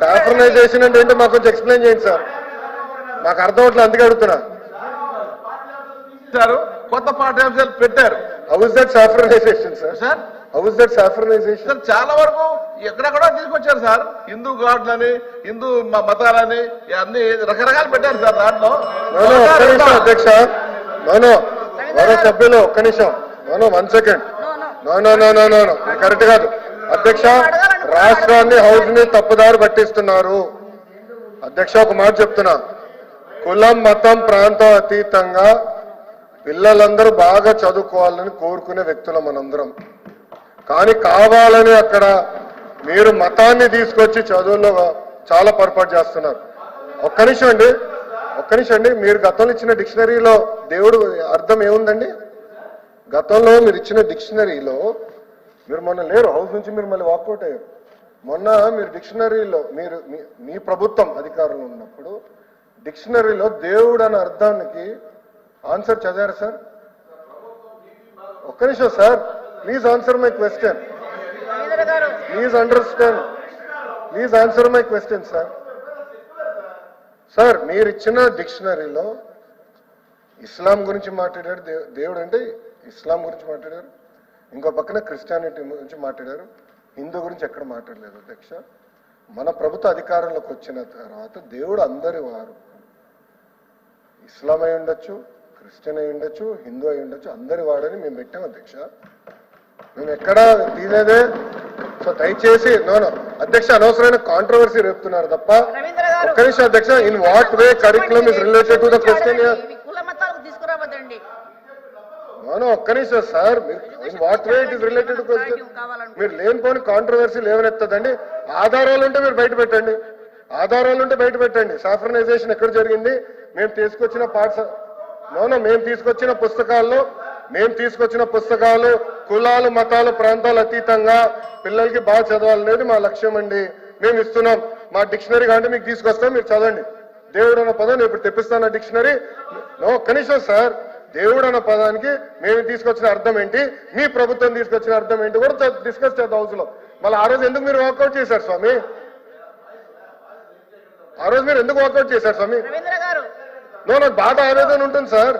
Saffronisation అంటే ఏంటో మాకు కొంచెం ఎక్స్ప్లెయిన్ చేయండి సార్. మాకు అర్థం అవట్లేదు అందుకే అడుగుతున్నా. కొత్త పాఠ్యాంశాలు పెట్టారు. How is that saffronisation sir sir how is that saffronisation sir చాలా వరకు ఎక్కడెక్కడో తీసుకొచ్చారు సార్. హిందూ గాడ్లని హిందూ మతాలని అన్ని రకరకాలు పెట్టారు సార్ దాంట్లో. అధ్యక్ష. నోనో గౌరవ సభ్యులు ఒక్క నిమిషం. No no one second no no no no no no correct కాదు. అధ్యక్ష రాష్ట్రాన్ని హౌస్ని తప్పుదారి పట్టిస్తున్నారు. అధ్యక్ష ఒక మాట చెప్తున్నా కులం మతం ప్రాంతం అతీతంగా పిల్లలందరూ బాగా చదువుకోవాలని కోరుకునే వ్యక్తులం మనందరం. కానీ కావాలని అక్కడ మీరు మతాన్ని తీసుకొచ్చి చదువుల్లో చాలా పొరపాటు చేస్తున్నారు. ఒక్క నిమిషం అండి ఒక్క నిమిషం అండి. మీరు గతంలో ఇచ్చిన డిక్షనరీలో దేవుడు అర్థం ఏముందండి? గతంలో మీరు ఇచ్చిన డిక్షనరీలో మీరు మొన్న లేరు హౌస్ నుంచి మీరు మళ్ళీ వాకౌట్ అయ్యారు. మొన్న మీరు డిక్షనరీలో మీరు మీ- మీ ప్రభుత్వం అధికారంలో ఉన్నప్పుడు డిక్షనరీలో దేవుడు అనే అర్థానికి ఆన్సర్ చదివారు సార్? ఒక్క నిమిషం sir please answer my question. Please understand. Please answer my question sir. Sir మీరు ఇచ్చిన డిక్షనరీలో ఇస్లాం గురించి మాట్లాడారు దేవుడు అంటే ఇస్లాం గురించి మాట్లాడారు ఇంకో పక్కన క్రిస్టియానిటీ గురించి మాట్లాడారు. హిందూ గురించి ఎక్కడ మాట్లాడలేదు అధ్యక్ష. మన ప్రభుత్వ అధికారంలోకి వచ్చిన తర్వాత దేవుడు అందరి వారు ఇస్లాం అయి ఉండొచ్చు క్రిస్టియన్ అయి ఉండొచ్చు హిందూ అయి ఉండొచ్చు అందరి వాడని మేము పెట్టాం అధ్యక్ష. మేము ఎక్కడ తీసేదే సో దయచేసి నోనో అధ్యక్ష అనవసరమైన కాంట్రవర్సీ రేపుతున్నారు తప్ప ఒక్క నిమిషం అధ్యక్ష in what way curriculum is related to the question no no ఒక్క నిమిషం sir what way it is related question మీరు లేనిపోని కాంట్రవర్సీ లేవనెత్తదండి. ఆధారాలు ఉంటే మీరు బయట పెట్టండి. ఆధారాలు ఉంటే బయట పెట్టండి. సాఫ్రనైజేషన్ ఎక్కడ జరిగింది? మేము తీసుకొచ్చిన పాఠశ నోనో మేము తీసుకొచ్చిన పుస్తకాల్లో మేము తీసుకొచ్చిన పుస్తకాలు కులాలు మతాలు ప్రాంతాలు అతీతంగా పిల్లలకి బాగా చదవాలనేది మా లక్ష్యం అండి. మేము ఇస్తున్నాం. మా డిక్షనరీ కాబట్టి మీకు తీసుకొస్తాం మీరు చదవండి. దేవుడు అన్న పదం ఇప్పుడు తెప్పిస్తాను డిక్షనరీ. నో కనీసం సార్. దేవుడు అన్న పదానికి మేము తీసుకొచ్చిన అర్థం ఏంటి? మీ ప్రభుత్వం తీసుకొచ్చిన అర్థం ఏంటి? కూడా డిస్కస్ చేద్దాం హౌస్లో మళ్ళీ ఆ రోజు ఎందుకు మీరు వాకౌట్ చేశారు స్వామి? ఆ రోజు మీరు ఎందుకు వాకౌట్ చేశారు స్వామి? నో నాకు బాధ ఆవేదన ఉంటుంది సార్.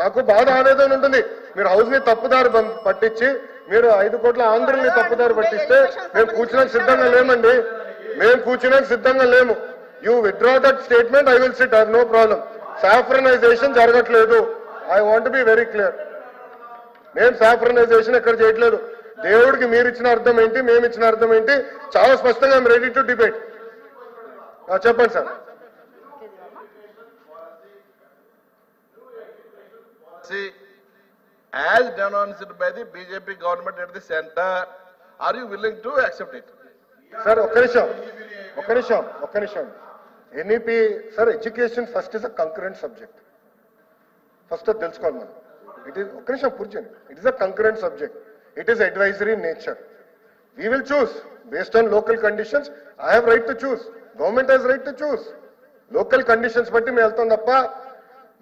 నాకు బాధ ఆవేదన ఉంటుంది. మీరు హౌస్ని తప్పుదారి పట్టించి మీరు ఐదు కోట్ల ఆంధ్రుల్ని తప్పుదారి పట్టిస్తే మేము కూర్చున్నాక సిద్ధంగా లేమండి. మేము కూర్చున్నాక సిద్ధంగా లేము. You withdraw that statement I will sit no problem saffronization జరగట్లేదు. I want be very clear మేము సాఫ్రనైజేషన్ ఎక్కడ చేయట్లేదు. దేవుడికి మీరు ఇచ్చిన అర్థం ఏంటి మేము ఇచ్చిన అర్థం ఏంటి చాలా స్పష్టంగా రెడీ టు డిబేట్. చెప్పండి sir. As denounced by the BJP government at the center, are you willing to accept it? Sir ఒక్క నిమిషం ఒక్క నిమిషం ఒక్క నిమిషం. NEP sir education first is a concurrent subject first అది తెలుసుకోవాలి మనం. ఇట్ ఈస్ ఒక్క నిమిషం కూర్చోండి. It is a concurrent subject it is advisory nature we will choose based on local conditions I have right to choose government has right to choose local conditions బట్టి మేము వెళ్తాం తప్ప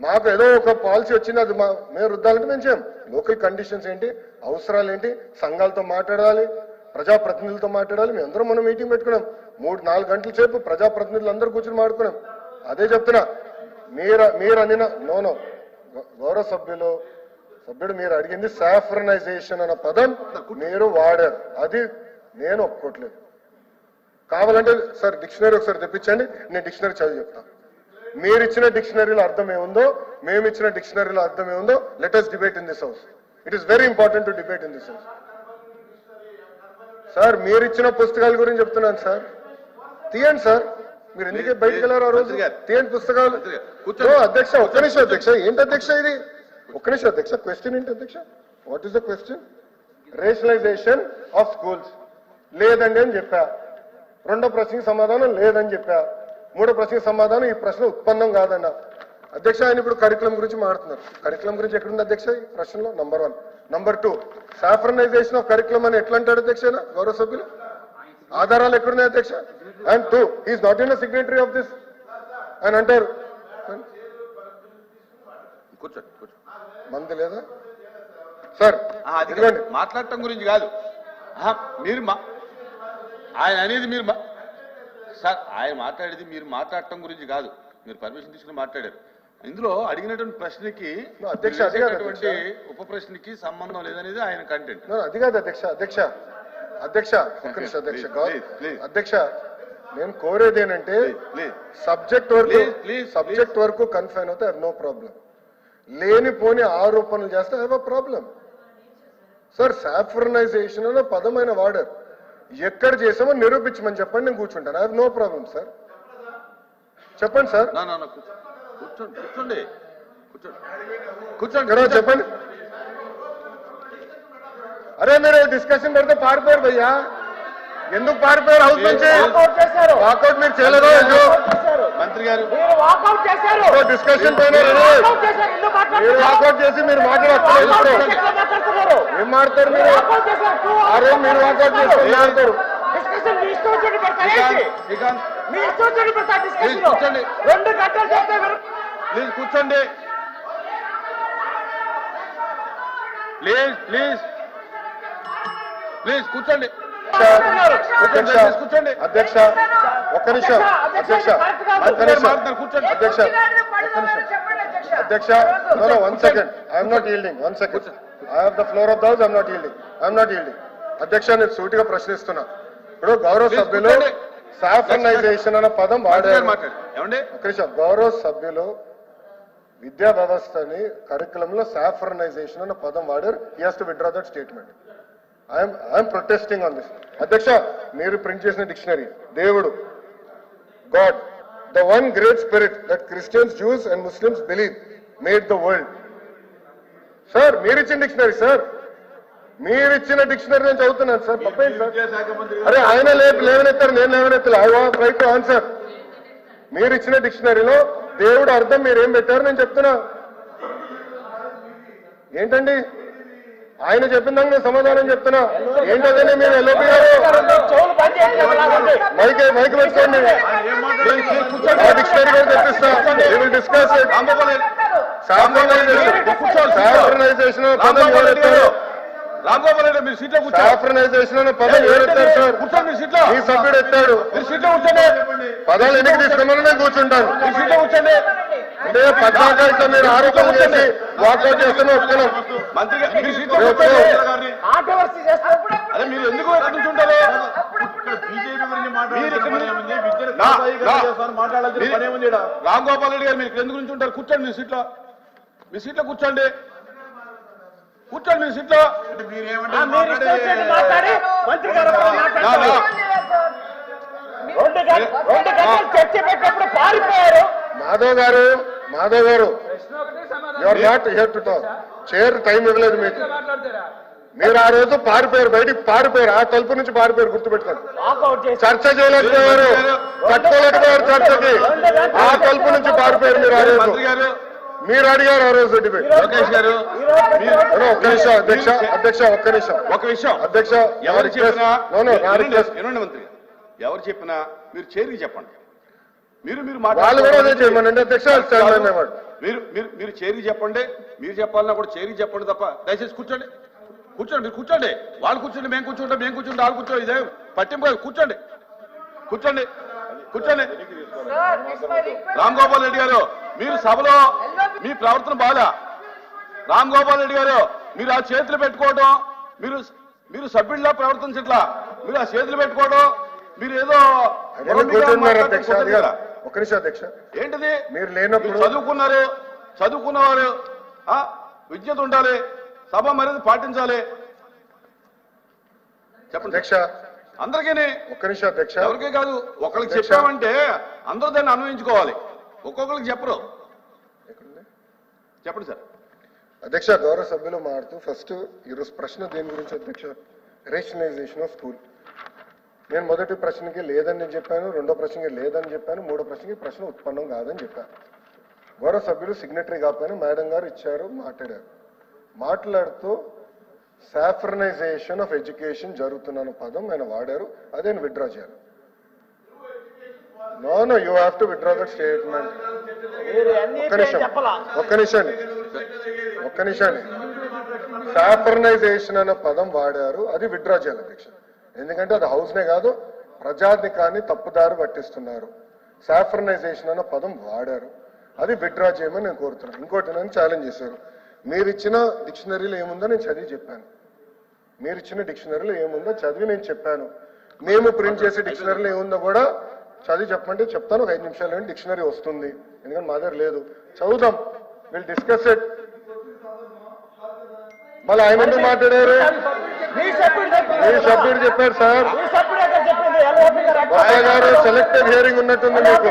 మాకు ఏదో ఒక పాలసీ వచ్చింది అది మా మేము రుద్దాలంటే మేము చేయం. లోకల్ కండిషన్స్ ఏంటి? అవసరాలు ఏంటి? సంఘాలతో మాట్లాడాలి. ప్రజాప్రతినిధులతో మాట్లాడాలి. మేము అందరం మనం మీటింగ్ పెట్టుకున్నాం. మూడు నాలుగు గంటల సేపు ప్రజాప్రతినిధులు అందరూ కూర్చొని మాట్లాడుకున్నాం. అదే చెప్తున్నా. మీరు మీరు అనిన నో నో గౌరవ సభ్యులు సభ్యుడు మీరు అడిగింది సాఫ్రనైజేషన్ అన్న పదం మీరు వాడారు. అది నేను ఒప్పుకోవట్లేదు కావాలంటే సార్ డిక్షనరీ ఒకసారి తెప్పించండి నేను డిక్షనరీ చదివి చెప్తాను మీరు ఇచ్చిన డిక్షనరీలో అర్థం ఏముందో మేము ఇచ్చిన డిక్షనరీలో అర్థం ఏముందో latest debate in this house it is very important to debate in this house sir మీరు ఇచ్చిన పుస్తకాల గురించి చెప్తున్నాను సార్. తీయండి సార్. మీరు ఎందుకే బయటకు వెళ్ళారు ఆ రోజు. తీయండి పుస్తకాలు? అధ్యక్ష ఒక్క నిమిషం అధ్యక్ష. ఏంటి అధ్యక్ష ఇది? ఒక్క నిమిషం అధ్యక్ష. క్వశ్చన్ ఏంటి అధ్యక్ష? What is the question rationalization of schools లేదండి అని చెప్పా. రెండో ప్రశ్నకి సమాధానం లేదని చెప్పా. మూడో ప్రశ్నకి సమాధానం ఈ ప్రశ్న ఉత్పన్నం కాదన్న. అధ్యక్ష ఆయన ఇప్పుడు కరికులం గురించి మాట్లాడుతున్నారు. కరికులం గురించి ఎక్కడుంది అధ్యక్ష ఈ ప్రశ్నలో? Number one number two saffronization of curriculum అని ఎట్లా అంటాడు అధ్యక్ష? గౌరవ సభ్యులు? ఆధారాలు ఎక్కడున్నాయి అధ్యక్ష? And two is not in signatory of this అని అంటారు కూర్చోండి మంది లేదా? సార్ మాట్లాడటం గురించి కాదు. మీరు ఆయన అనేది మీరు సార్ ఆయన మాట్లాడేది మీరు మాట్లాడటం గురించి కాదు. మీరు పర్మిషన్ తీసుకుని మాట్లాడారు. ఇందులో అడిగినటువంటి ప్రశ్నకి అధ్యక్ష. ఉప ప్రశ్నకి సంబంధం లేదనేది ఆయన కంటెంట్ అది కాదు అధ్యక్ష అధ్యక్ష. అధ్యక్ష అధ్యక్ష. అధ్యక్ష నేను కోరేది ఏంటంటే సబ్జెక్ట్ వరకు సబ్జెక్ట్ వరకు కన్ఫైన్ అవుతే నో ప్రాబ్లం. లేనిపోని ఆరోపణలు చేస్తే హ్యావ్ ప్రాబ్లం. సార్ సాఫ్రనైజేషన్ అనే పదమైన వాడారు. ఎక్కడ చేసామో నిరూపించమని చెప్పండి నేను కూర్చుంటాను. I no problem sir. చెప్పండి సార్. కూర్చోండి కూర్చోండి. కూర్చోండి. చెప్పండి. అరే మీరు డిస్కషన్ పెడితే పారిపోయారు భయ్యా. ఎందుకు పారిపోయారు? హౌస్ నుంచి వాకౌట్ మీరు చేయలేదో మంత్రి గారు. డిస్కషన్ పైన వాకౌట్ మీరు చేసి మీరు మాట్లాడతారు ఏం మాడతారు మీరు అరే మీరు వాకౌట్ కూర్చోండి. రెండు గంటలు ప్లీజ్ కూర్చోండి. ప్లీజ్ ప్లీజ్ ప్లీజ్ కూర్చోండి. అధ్యక్ష కూర్చోండి. అధ్యక్ష ఒక్క నిమిషం అధ్యక్ష ఒక్క నిమిషం కూర్చోండి. అధ్యక్ష అధ్యక్ష. No no one second I'm not yielding one second I have the floor of the house I'm not yielding I'm not yielding అధ్యక్ష నేను సూటిగా ప్రశ్నిస్తున్నా. ఇప్పుడు గౌరవ సభ్యులు కూర్చోండి. సాఫ్రనైజేషన్ అన్న పదం వాడారు. మాట్లాడు ఏమండి? ఒక నిమిషం. గౌరవ సభ్యులు విద్యా వ్యవస్థని కరికులం లో సాఫ్రనైజేషన్ అన్న పదం వాడారు. He has to withdraw that statement I'm I'm protesting on this అధ్యక్ష మీరు ప్రింట్ చేసిన డిక్షనరీ దేవుడు God the one great spirit that Christians Jews and Muslims believe made the world sir మీరు ఇచ్చిన డిక్షనరీ సార్ మీరు ఇచ్చిన డిక్షనరీ నేను చదువుతున్నాను సార్ సార్ అరే ఆయన లేవనెత్తారు నేను లేవనెత్తారు I want right to answer మీరు ఇచ్చిన డిక్షనరీలో దేవుడు అర్థం మీరు ఏం పెట్టారు? నేను చెప్తున్నా. ఏంటండి? ఆయన చెప్పిన దానికి నేను సమాధానం చెప్తున్నా. ఏంటదని మీరు ఎల్ఓపి గారు? మైక్ మైక్ పెట్టుకోండి. ఆ డిక్షనరీ కూడా తెప్పిస్తా. డిస్కస్ సాఫ్రనైజేషన్ పదం ఎవరెత్తారు రెడ్డి మీరు సీట్లో కూర్చోండి సాఫ్రనైజేషన్ అనే పదం ఎవరెత్తారు సార్. కూర్చోండి మీ సీట్లో. మీ సభ్యుడు ఎత్తాడు. మీరు సీట్లో కూర్చోండి. పదాలు ఎన్నిక తీసుకోమని నేను కూర్చుంటాను మీ సీట్లో కూర్చోండి. అంటే పద్నాక ఇట్లా మీరు ఆరోపణ చేసి వాకౌట్ చేస్తూనే ఒప్పుకున్నాం. మంత్రి గారు మీరు సీట్లో కూర్చోండి. కాంట్రవర్సీ చేస్తారు. అదే మీరు ఎందుకు కూర్చుంటారు రామ్ గోపాల్ రెడ్డి గారు మీరు ఎందుకు ఉంటారు? కూర్చోండి మీ సీట్లో. మీ సీట్లో కూర్చోండి. కూర్చోండి మీ సీట్లో. మాధవ్ గారు మాధవ్ గారు. Your not here to talk chair time ఇవ్వలేదు మీకు. మీరు ఆ రోజు పారిపోయారు బయటికి పారిపోయారు. ఆ తలుపు నుంచి పారిపోయారు గుర్తుపెట్టుకోండి. చర్చ చేయలేకపోయారు. కట్టుకోలేకపోయారు చర్చకి. ఆ తలుపు నుంచి పారిపోయారు మీరు ఆ రోజు. మీరు అడిగారు ఆ రోజు లోకేష్ గారు ఒక్క నిమిషం అధ్యక్ష అధ్యక్ష ఒక్క నిమిషం. ఒక విషయం అధ్యక్ష ఎవరు చెప్పినా మంత్రి. ఎవరు చెప్పినా మీరు చేరికి చెప్పండి. మీరు మీరు మీరు మీరు మీరు చేరికి చెప్పండి. మీరు చెప్పాలన్నా కూడా చేరికి చెప్పండి తప్ప దయచేసి కూర్చోండి. కూర్చోండి మీరు కూర్చోండి. వాళ్ళు కూర్చోండి మేము కూర్చుంటాం మేము కూర్చుంటాం వాళ్ళు కూర్చోండి. ఇదే పట్టింపు కాదు. కూర్చోండి. కూర్చోండి. కూర్చోండి. రామ్ గోపాల్ రెడ్డి గారు మీరు సభలో మీ ప్రవర్తన బాగా. రామ్ గోపాల్ రెడ్డి గారు మీరు ఆ చేతులు పెట్టుకోవడం మీరు మీరు సభ్యుల్లా ప్రవర్తించట్లా. మీరు ఆ చేతులు పెట్టుకోవడం మీరు ఏదో నిమిషం అధ్యక్ష. ఏంటిది? మీరు లేనప్పుడు చదువుకున్నారు చదువుకున్నవారు విద్యత ఉండాలి సభ మర్యాద పాటించాలి. చెప్పండి. అధ్యక్ష. అందరికీ ఒక్క నిమిషం అధ్యక్ష. ఎవరికే కాదు ఒకరికి. చెప్పామంటే అందరూ దాన్ని అన్వయించుకోవాలి. ఒక్కొక్కరికి చెప్పరు. చెప్పండి సార్. అధ్యక్ష గౌరవ సభ్యులు మారుతూ ఫస్ట్ ఈరోజు ప్రశ్న దేని గురించి అధ్యక్ష? Rationalization of school. నేను మొదటి ప్రశ్నకి లేదని నేను చెప్పాను రెండో ప్రశ్నకి లేదని చెప్పాను మూడో ప్రశ్నకి ప్రశ్న ఉత్పన్నం కాదని చెప్పాను. గౌరవ సభ్యులు సిగ్నటరీ కాకపోయినా మేడం గారు ఇచ్చారు మాట్లాడారు. మాట్లాడుతూ సాఫ్రనైజేషన్ ఆఫ్ ఎడ్యుకేషన్ జరుగుతున్న పదం ఆయన వాడారు అదే విత్డ్రా చేయాలి. No no you have to withdraw that statement ఒక్క నిమిషం. ఒక్క నిమిషం. ఒక్క నిమిషం. సాఫర్నైజేషన్ అన్న పదం వాడారు. అది విత్డ్రా చేయాలి అధ్యక్ష. ఎందుకంటే అది హౌస్ నే కాదు ప్రజాధికాన్ని తప్పుదారి పట్టిస్తున్నారు. సాఫ్రనైజేషన్ అన్న పదం వాడారు. అది విత్డ్రా చేయమని నేను కోరుతున్నాను. ఇంకోటి నన్ను ఛాలెంజ్ చేశారు. మీరు ఇచ్చిన డిక్షనరీలో ఏముందో నేను చదివి చెప్పాను. మీరు ఇచ్చిన డిక్షనరీలో ఏముందో చదివి నేను చెప్పాను. మేము ప్రింట్ చేసే డిక్షనరీలో ఏముందో కూడా చదివి చెప్పమంటే చెప్తాను ఒక ఐదు నిమిషాలు డిక్షనరీ వస్తుంది. ఎందుకంటే మా దగ్గర లేదు. చదువుదాం. విల్ డిస్కస్ ఇట్ మళ్ళీ ఆయన ఎందుకు మాట్లాడారు? మీ సభ్యుడు చెప్పారు సార్. ఎల్ఓపి గారు సెలెక్టెడ్ హియరింగ్ ఉన్నట్టుంది మీకు.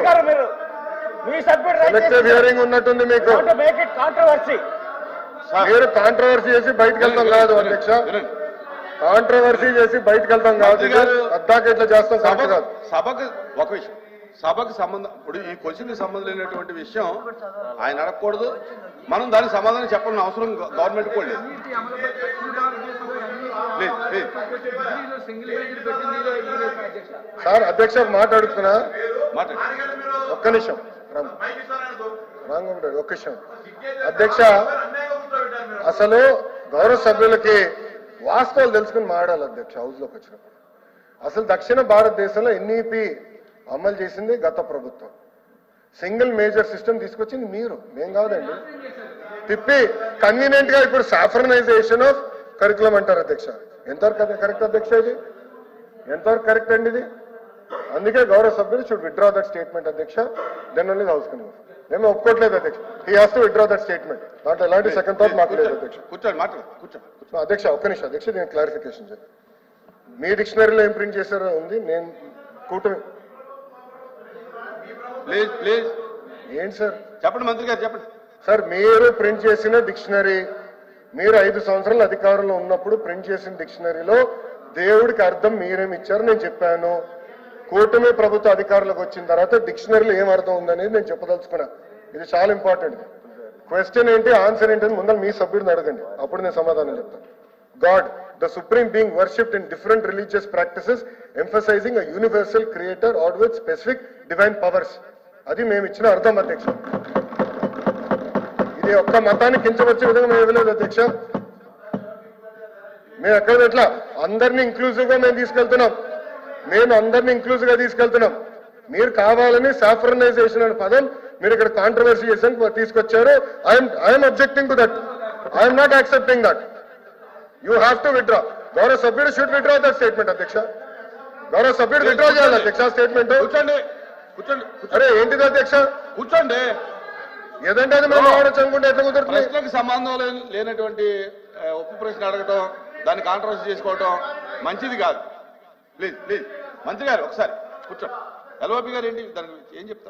సెలెక్టెడ్ హియరింగ్ ఉన్నట్టుంది మీకు. మేక్ ఇట్ కాంట్రవర్సీ మీరు కాంట్రవర్సీ చేసి బయటకు వెళ్తాం కాదు అధ్యక్ష. కాంట్రవర్సీ చేసి బయటకు వెళ్తాం గారు, అద్దాక ఇట్లా చేస్తాం సభకు సభకు ఒక విషయం. సభకు సంబంధం ఇప్పుడు ఈ క్వశ్చన్కి సంబంధం లేనటువంటి విషయం ఆయన అడగకూడదు. మనం దానికి సమాధానం చెప్పాలని అవసరం గవర్నమెంట్ కూడా లేదు. సార్ అధ్యక్ష ఒక మాట అడుగుతున్నా మాట్లాడండి ఒక్క నిమిషం. రెడ్డి, ఒక్క నిమిషం. అధ్యక్ష అసలు గౌరవ సభ్యులకి వాస్తవాలు తెలుసుకుని మాట్లాడాలి అధ్యక్ష హౌస్లోకి వచ్చినప్పుడు. అసలు దక్షిణ భారతదేశంలో ఎన్ఈపి అమలు చేసింది గత ప్రభుత్వం. సింగిల్ మేజర్ సిస్టమ్ తీసుకొచ్చింది మీరు మేం కాదండి. తిప్పి కన్వీనియంట్గా ఇప్పుడు సాఫ్రనైజేషన్ ఆఫ్ కరికులం అంటారు అధ్యక్ష. ఎంతవరకు కరెక్ట్ అధ్యక్ష ఇది? ఎంతవరకు కరెక్ట్ అండి ఇది? అందుకే గౌరవ సభ్యులు షుడ్ విత్డ్రా దట్ స్టేట్మెంట్ అధ్యక్ష. దెన్ ఓన్లీ హౌస్ కన్ మేము ఒప్పుకోవట్లేదు అధ్యక్ష. He has to withdraw that statement దాంట్లో ఎలాంటి సెకండ్ థాట్ మాకు లేదు అధ్యక్ష. కూర్చోండి మాట్లాడు కూర్చోండి అధ్యక్ష ఒక్క నిమిషం అధ్యక్ష నేను క్లారిఫికేషన్ చెప్పి మీ డిక్షనరీలో ఏం ప్రింట్ చేశారో ఉంది నేను కూటమి ప్లీజ్ ప్లీజ్ ఏంటి సార్? చెప్పండి మంత్రి గారు చెప్పండి. సార్ మీరు ప్రింట్ చేసిన డిక్షనరీ మీరు ఐదు సంవత్సరాల అధికారంలో ఉన్నప్పుడు ప్రింట్ చేసిన డిక్షనరీలో దేవుడికి అర్థం మీరేమి ఇచ్చారు నేను చెప్పాను. కూటమి ప్రభుత్వ అధికారులకు వచ్చిన తర్వాత డిక్షనరీలో ఏం అర్థం ఉందనేది నేను చెప్పదలుచుకున్నా. ఇది చాలా ఇంపార్టెంట్. క్వశ్చన్ ఏంటి? ఆన్సర్ ఏంటి అని ముందర మీ సభ్యుడిని అడగండి. అప్పుడు నేను సమాధానం చెప్తాను. God the supreme being worshipped in different religious practices emphasising a universal creator or with specific divine powers అది మేము ఇచ్చిన అర్థం అధ్యక్ష. ఇది ఒక్క మతాన్ని కించవచ్చే విధంగా మేము ఇవ్వలేదు అధ్యక్ష. మేము ఎక్కడ ఎట్లా అందరినీ ఇంక్లూజివ్గా మేము తీసుకెళ్తున్నాం. మేము అందరినీ ఇంక్లూజివ్గా తీసుకెళ్తున్నాం. మీరు కావాలని సాఫ్రనైజేషన్ అనే పదం మీరు ఇక్కడ కాంట్రవర్సీ చేసి తీసుకొచ్చారు. I'm I'm objecting to that I'm not accepting that you have to withdraw గౌరవ సభ్యుడు షుడ్ విత్డ్రా దట్ స్టేట్మెంట్ అధ్యక్ష గౌరవ సభ్యుడు విత్డ్రా చేయాలి అధ్యక్ష స్టేట్మెంట్ కూర్చోండి. కూర్చోండి. అరే ఏంటిది అధ్యక్ష? కూర్చోండి. ఏదంటే అది మేము ఆలోచన అనుకుంటే ఎట్లా కుదురుతుంది? సంబంధం లేని- లేనటువంటి ఆ, ఉప్పు ప్రశ్న అడగటం దాన్ని కాంట్రవర్సీ చేసుకోవటం మంచిది కాదు. Please please. మంత్రి గారు ఒకసారి కూర్చోండి ఎల్ఓపి గారు ఏంటి? దాని గురించి ఏం చెప్తారు?